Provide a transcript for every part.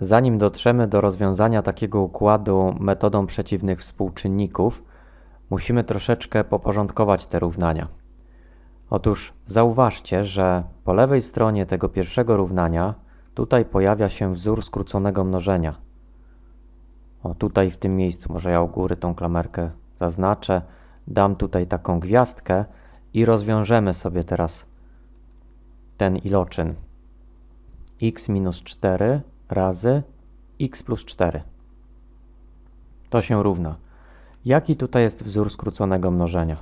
zanim dotrzemy do rozwiązania takiego układu metodą przeciwnych współczynników, musimy troszeczkę poporządkować te równania. Otóż zauważcie, że po lewej stronie tego pierwszego równania tutaj pojawia się wzór skróconego mnożenia. O, tutaj w tym miejscu, może ja u góry tą klamerkę zaznaczę, dam tutaj taką gwiazdkę i rozwiążemy sobie teraz ten iloczyn x minus 4 razy x plus 4. To się równa. Jaki tutaj jest wzór skróconego mnożenia?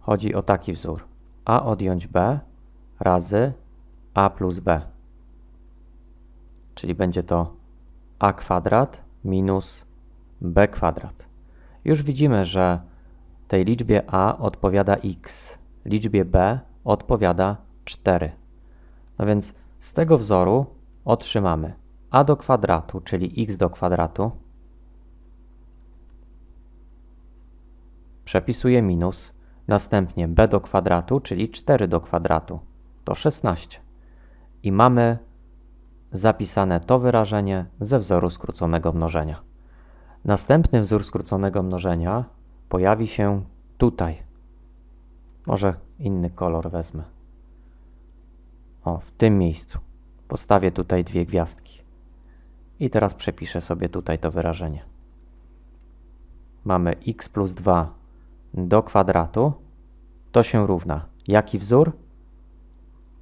Chodzi o taki wzór. a odjąć b razy a plus b. Czyli będzie to a kwadrat minus b kwadrat. Już widzimy, że tej liczbie a odpowiada x, liczbie b odpowiada 4. No więc z tego wzoru otrzymamy a do kwadratu, czyli x do kwadratu, przepisuję minus, następnie b do kwadratu, czyli 4 do kwadratu, to 16. I mamy zapisane to wyrażenie ze wzoru skróconego mnożenia. Następny wzór skróconego mnożenia pojawi się tutaj. Może inny kolor wezmę. O, w tym miejscu. Postawię tutaj dwie gwiazdki. I teraz przepiszę sobie tutaj to wyrażenie. Mamy x plus 2 do kwadratu. To się równa. Jaki wzór?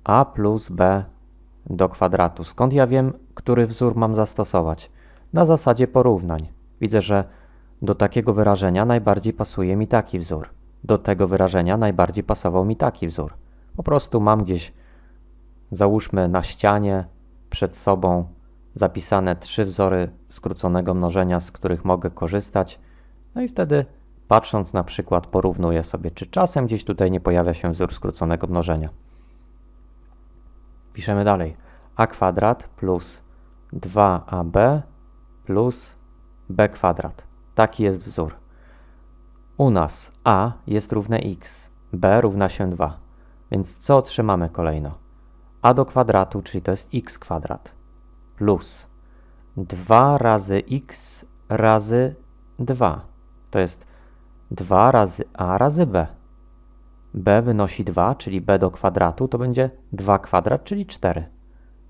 a plus b do kwadratu. Skąd ja wiem, który wzór mam zastosować? Na zasadzie porównań. Widzę, że do takiego wyrażenia najbardziej pasuje mi taki wzór. Do tego wyrażenia najbardziej pasował mi taki wzór. Po prostu mam gdzieś, załóżmy na ścianie, przed sobą zapisane trzy wzory skróconego mnożenia, z których mogę korzystać. No i wtedy, patrząc na przykład, porównuję sobie, czy czasem gdzieś tutaj nie pojawia się wzór skróconego mnożenia. Piszemy dalej. a kwadrat plus 2ab plus b kwadrat. Taki jest wzór. U nas a jest równe x, b równa się 2. Więc co otrzymamy kolejno? A do kwadratu, czyli to jest x kwadrat, plus 2 razy x razy 2. To jest 2 razy a razy b. b wynosi 2, czyli b do kwadratu, to będzie 2 kwadrat, czyli 4.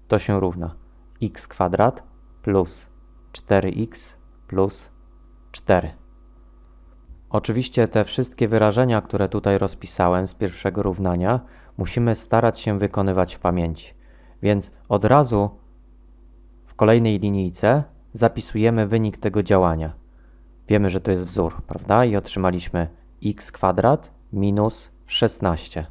To się równa x kwadrat plus 4x plus 4. Oczywiście te wszystkie wyrażenia, które tutaj rozpisałem z pierwszego równania, musimy starać się wykonywać w pamięci. Więc od razu w kolejnej linijce zapisujemy wynik tego działania. Wiemy, że to jest wzór, prawda? I otrzymaliśmy x kwadrat minus 16.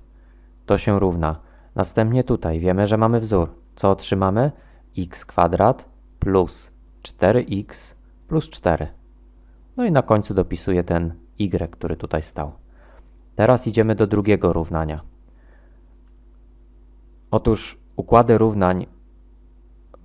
To się równa. Następnie tutaj wiemy, że mamy wzór. Co otrzymamy? x kwadrat plus 4x plus 4. No i na końcu dopisuję ten y, który tutaj stał. Teraz idziemy do drugiego równania. Otóż układy równań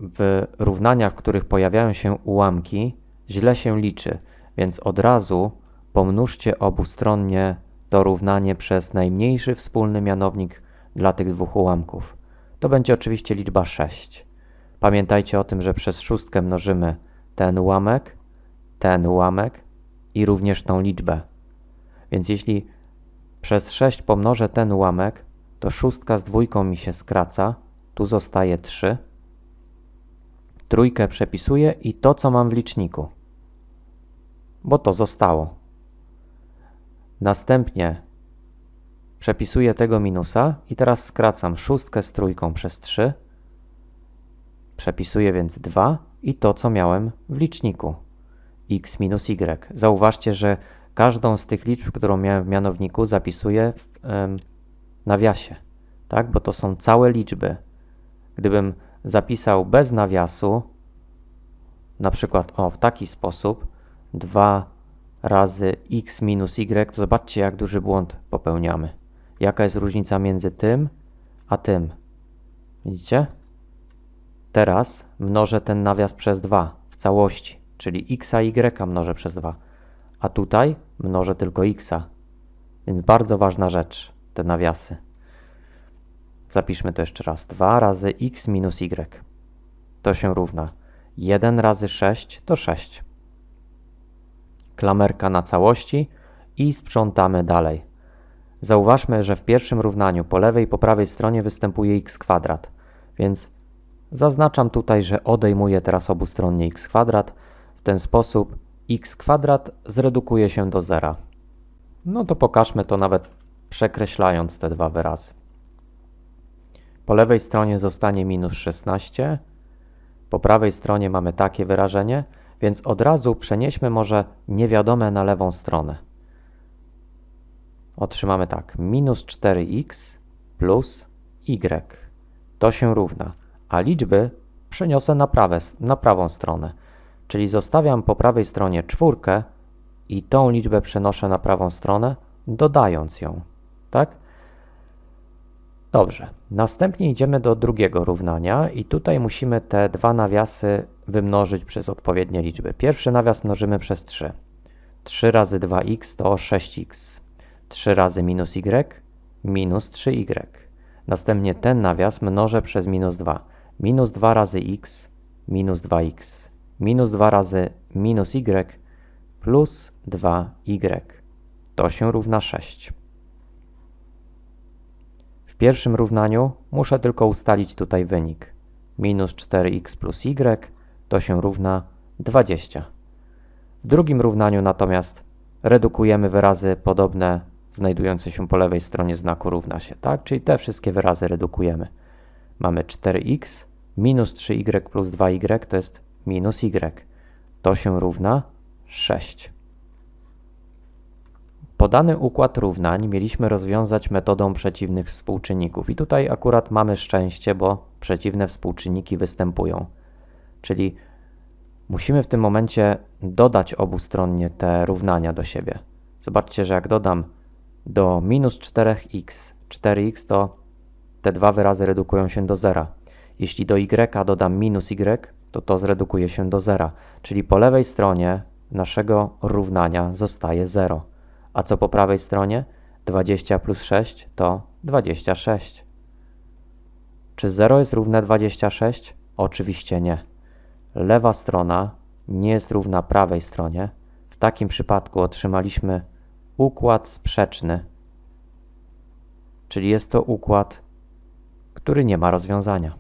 w równaniach, w których pojawiają się ułamki, źle się liczy, więc od razu pomnóżcie obustronnie to równanie przez najmniejszy wspólny mianownik dla tych dwóch ułamków. To będzie oczywiście liczba 6. Pamiętajcie o tym, że przez szóstkę mnożymy ten ułamek, ten ułamek i również tą liczbę. Więc jeśli przez 6 pomnożę ten ułamek, to szóstka z dwójką mi się skraca, tu zostaje 3. Trójkę przepisuję i to, co mam w liczniku, bo to zostało. Następnie przepisuję tego minusa i teraz skracam szóstkę z trójką przez 3. Przepisuję więc 2 i to, co miałem w liczniku x minus y. Zauważcie, że każdą z tych liczb, którą miałem w mianowniku, zapisuję w nawiasie, tak? bo to są całe liczby. Gdybym zapisał bez nawiasu, na przykład o, w taki sposób, 2 razy x minus y, to zobaczcie, jak duży błąd popełniamy. Jaka jest różnica między tym a tym? Widzicie? Teraz mnożę ten nawias przez 2 w całości, czyli x a y mnożę przez 2, a tutaj mnożę tylko x. Więc bardzo ważna rzecz, te nawiasy. Zapiszmy to jeszcze raz. 2 razy x minus y. To się równa. 1 razy 6 to 6. Klamerka na całości i sprzątamy dalej. Zauważmy, że w pierwszym równaniu po lewej i po prawej stronie występuje x kwadrat, więc zaznaczam tutaj, że odejmuję teraz obustronnie x kwadrat. W ten sposób x kwadrat zredukuje się do zera. No to pokażmy to nawet przekreślając te dwa wyrazy. Po lewej stronie zostanie minus 16, po prawej stronie mamy takie wyrażenie, więc od razu przenieśmy może niewiadome na lewą stronę. Otrzymamy tak, minus 4x plus y. To się równa, a liczby przeniosę na, prawe, na prawą stronę. Czyli zostawiam po prawej stronie czwórkę i tą liczbę przenoszę na prawą stronę, dodając ją. Tak? Dobrze. Następnie idziemy do drugiego równania i tutaj musimy te dwa nawiasy wymnożyć przez odpowiednie liczby. Pierwszy nawias mnożymy przez 3. 3 razy 2x to 6x. 3 razy minus y minus 3y. Następnie ten nawias mnożę przez minus 2. Minus 2 razy x minus 2x. Minus 2 razy minus y plus 2y. To się równa 6. Pierwszym równaniu muszę tylko ustalić tutaj wynik. Minus 4x plus y to się równa 20. W drugim równaniu natomiast redukujemy wyrazy podobne znajdujące się po lewej stronie znaku równa się, tak? Czyli te wszystkie wyrazy redukujemy. Mamy 4x minus 3y plus 2y to jest minus y. To się równa 6. Podany układ równań mieliśmy rozwiązać metodą przeciwnych współczynników. I tutaj akurat mamy szczęście, bo przeciwne współczynniki występują. Czyli musimy w tym momencie dodać obustronnie te równania do siebie. Zobaczcie, że jak dodam do minus 4x 4x, to te dwa wyrazy redukują się do zera. Jeśli do y dodam minus y, to to zredukuje się do zera. Czyli po lewej stronie naszego równania zostaje 0. A co po prawej stronie? 20 plus 6 to 26. Czy 0 jest równe 26? Oczywiście nie. Lewa strona nie jest równa prawej stronie. W takim przypadku otrzymaliśmy układ sprzeczny, czyli jest to układ, który nie ma rozwiązania.